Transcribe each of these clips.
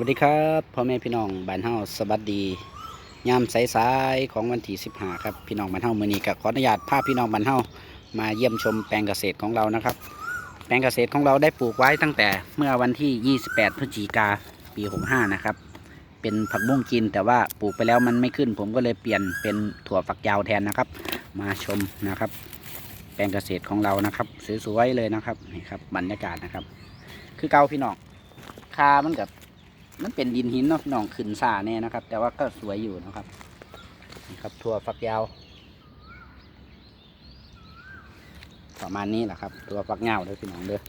วัสดีครับพ่อแม่พี่น้องบ้านเฮาสวัสดียามสายๆของวันที่15ครับพี่น้องบ้านเฮามื้อนี้ก็ขออนุญาตพาพี่น้องบ้านเฮามาเยี่ยมชมแปลงเกษตรของเรานะครับ แปลงเกษตรของเราได้ปลูกไว้ตั้งแต่เมื่อวันที่ 28 พฤศจิกาปี 65 นะครับ เป็นผักบุ้งกินแต่ว่าปลูกไปแล้วมันไม่ขึ้น ผมก็เลยเปลี่ยนเป็นถั่วฝักยาวแทนนะครับ มาชมนะครับ แปลงเกษตรของเรานะครับสวยๆเลยนะครับนี่ครับบรรยากาศนะครับ คือเก่าพี่น้องคามันกับ มันเป็นดินหินเนาะพี่น้องขึ้นซาแน่นะครับ แต่ว่าก็สวยอยู่นะครับ นี่ครับทั่วฝักยาว ประมาณนี้แหละครับตัวฝักยาเด้อพี่น้องเด้อ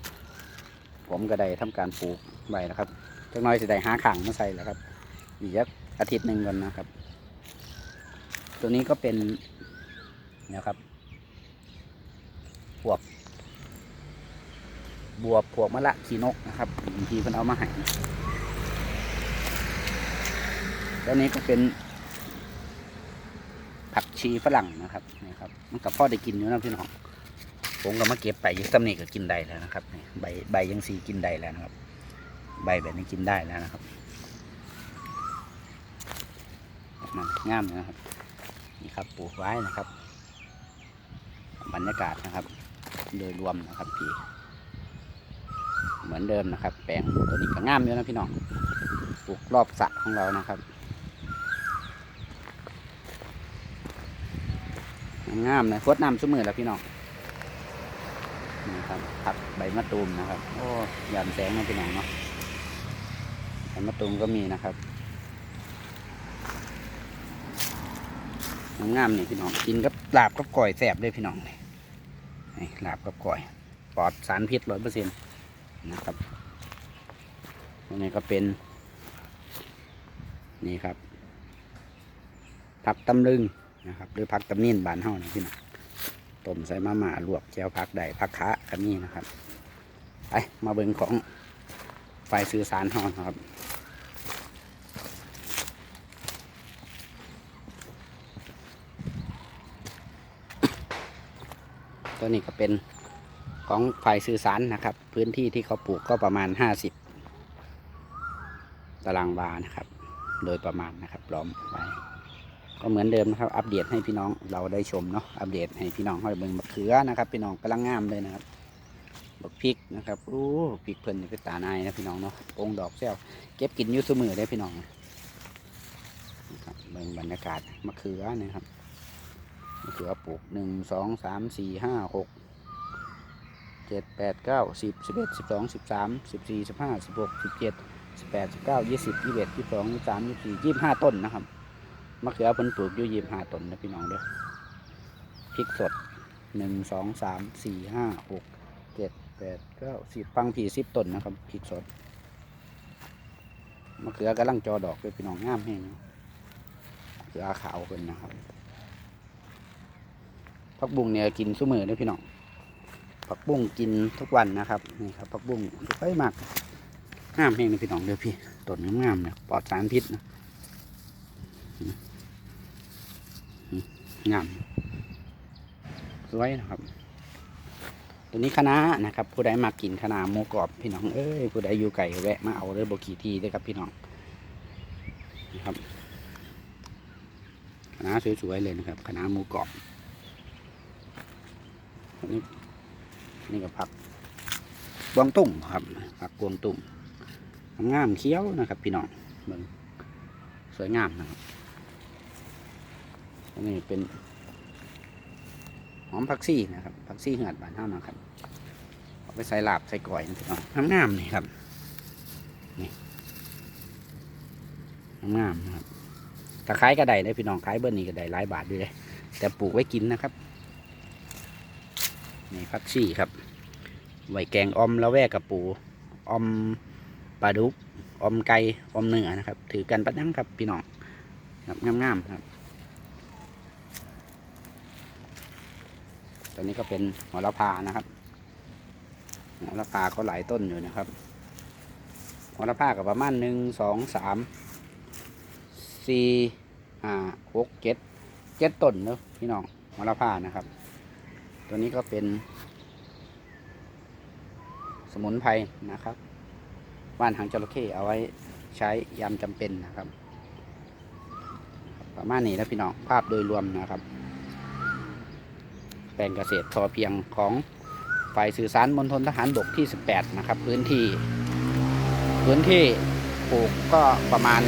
ผมก็ได้ทำการปลูกไว้นะครับจักน้อยสิได้หาขังมาใส่แล้วครับอีกสักอาทิตย์หนึ่งก่อนนะครับ ตัวนี้ก็เป็นนะครับพวกบวบพวกมะละขีนกนะครับบางทีเพิ่นเอามาให้ แล้วนี้ก็เป็น ผักชีฝรั่งนะครับนี่ครับ มันกับพ่อได้กินอยู่นะพี่น้องผมก็มาเก็บไปยึดตำหนิก็กินได้แล้วนะครับใบใบยังสีกินได้แล้วนะครับ ใบแบบนี้กินได้แล้วนะครับนั่นงามเลยนะครับนี่ครับปลูกไว้นะครับ บรรยากาศนะครับ โดยรวมนะครับพี่เหมือนเดิมนะครับ แปลงตัวนี้ก็งามอยู่นะพี่น้องปลูกรอบสระของเรานะครับ งามนะพดน้ำชุ่มมือแล้วพี่น้องนี่ครับผักใบมะตูมนะครับ โอ้ยามแสงนะพี่น้องเนาะใบมะตูมก็มีนะครับงามๆนี่พี่น้องกินกับลาบกับก่อยแสบเลยพี่น้องนี่นี่ลาบกับก่อย ปลอดสารพิษร้อยเปอร์เซ็นต์นะครับตรงนี้ก็เป็น นี่ครับ ผักตำลึง นะครับหรือผักตำนินบานเฮานะพี่น้องต้มใส่มาม่าลวกแก้วผักใดผักคะกันนี่นะครับไปมาเบิ่งของไฟสื่อสารเฮานะครับตัวนี้ก็เป็นของฝ่ายสื่อสารนะครับ พื้นที่ที่เขาปลูกก็ประมาณ 50 ตารางวานะครับ โดยประมาณนะครับล้อมไว้ ก็เหมือนเดิมนะครับ อัปเดตให้พี่น้องเราได้ชมเนาะ อัปเดตให้พี่น้องห้อยเบิ่งบักเขือนะครับ พี่น้องกำลังงามเลยนะครับบักพริกนะครับโอ้พริกเพิ่นนี่คือตาในายนะพี่น้องเนาะองค์ดอกแซวเก็บกินอยูทูมือได้พี่น้องนะครับเบิ่งบรรยากาศมะเขือนะครับมะเขือปลูกหนึ่งสองสามสี่ห้าหกเจ็ดแปดเก้าสิบสิบเอ็ดสิบสองสิบสามสิบสี่สิบห้าสิบหกสิบเจ็ดสิบแปดสิบเก้ายี่สิบยี่สิบเอ็ดยี่สิบสองยี่สิบสามยี่สิบสี่ยี่สิบห้าต้นนะครับ มะเขือเพิ่นปลูกอยู่ยี่ห้าต้นนะพี่น้องเด้อพริกสดหนึ่งสองสามสี่ห้าหกเจ็ดแปดเก้าสิบฟังผีสิบต้นนะครับพริกสดมะเขือกำลังจอดอกเลยพี่น้องงามแห้งมะเขือขาวเพิ่นนะครับผักบุ้งเนี่ยกินซุ้มือเด้อพี่น้องผักบุ้งกินทุกวันนะครับนี่ครับผักบุ้งสวยมากงามแห้งเลยพี่น้องเด้อพี่ต้นงามๆเนี่ยปลอดสารพิษนะ งามสวยนะครับ ตัวนี้คณะนะครับ ผู้ใดมากินคณะหมูกรอบพี่น้อง เอ้ยผู้ใดอยู่ไก่แวะมาเอาเลยบกีทีได้ครับพี่น้องนะครับคณะสวยๆเลยนะครับคณะหมูกรอบนนี้นี่ก็ผักกวางตุ้งครับผักกวางตุ้งงามเคี้ยวนะครับ พี่น้องสวยงามนะครับ นนี้เป็นหอมผักซี่นะครับผักซี่เหือดบานเท่านะครับเอาไปใส่ลาบใส่ก่อยนะพี่น้องงามๆนี่ครับนี่งามๆนะครับถ้าขายก็ได้เลยพี่น้องขายเบอร์นี้ก็ได้หลายบาทด้วยเลยแต่ปลูกไว้กินนะครับนี่ผักซี่ครับไว้แกงออมแล้วแวกกับปูออมปลาดุกออมไก่ออมเนื้อนะครับ ถือกันปัดนั่งครับพี่น้องครับงามๆครับ ตัวนี้ก็เป็นหัวละพานะครับหัวละพาก็หลายต้นอยู่นะครับหัวละพากับประมาณหนึ่งสองสามสี่ห้าหกเจ็ดเจ็ดต้นเนอะพี่น้องหัวละพานะครับ ตัวนี้ก็เป็น สมุนไพรนะครับว่านหางจระเข้เอาไว้ใช้ยามจำเป็นนะครับ ประมาณนี้นะพี่น้องภาพโดยรวมนะครับ แปลงเกษตรพอเพียงของฝ่ายสื่อสารมณฑลทหารบกที่ 18 นะครับ พื้นที่ พื้นที่ปลูกก็ประมาณ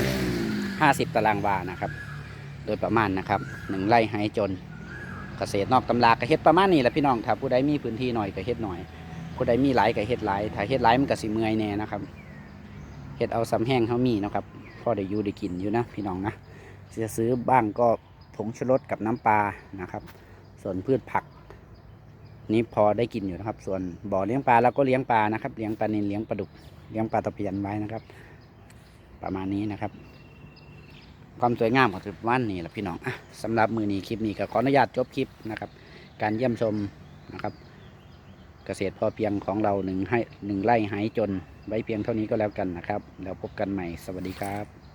50 ตารางวานะครับ โดยประมาณนะครับหนึ่งไร่ให้จนเกษตรนอกตำราก็เฮ็ดประมาณนี้แหละพี่น้องถ้าผู้ใดมีพื้นที่หน่อยก็เฮ็ดหน่อย ผู้ใดมีหลายก็เฮ็ดหลายถ้าเฮ็ดหลายมันก็สิเมื่อยแน่นะครับเฮ็ดเอาซ้ำแห้งเฮามีนะครับพอได้อยู่ได้กินอยู่นะพี่น้องนะจะซื้อบ้างก็ผงชูรสกับน้ำปลานะครับ ส่วนพืชผัก นี้พอได้กินอยู่นะครับ ส่วนบ่อเลี้ยงปลาเราก็เลี้ยงปลานะครับ เลี้ยงปลานิลเลี้ยงปลาดุกเลี้ยงปลาตะเพียนไว้นะครับ ประมาณนี้นะครับ ความสวยงามของสุดวันนี่แหละพี่น้องอะสำหรับมือนี้คลิปนี้ก็ขออนุญาตจบคลิปนะครับ การเยี่ยมชมนะครับ เกษตรพอเพียงของเราหนึ่งให้หนึ่งไร่หายจนไว้เพียงเท่านี้ก็แล้วกันนะครับ แล้วพบกันใหม่สวัสดีครับ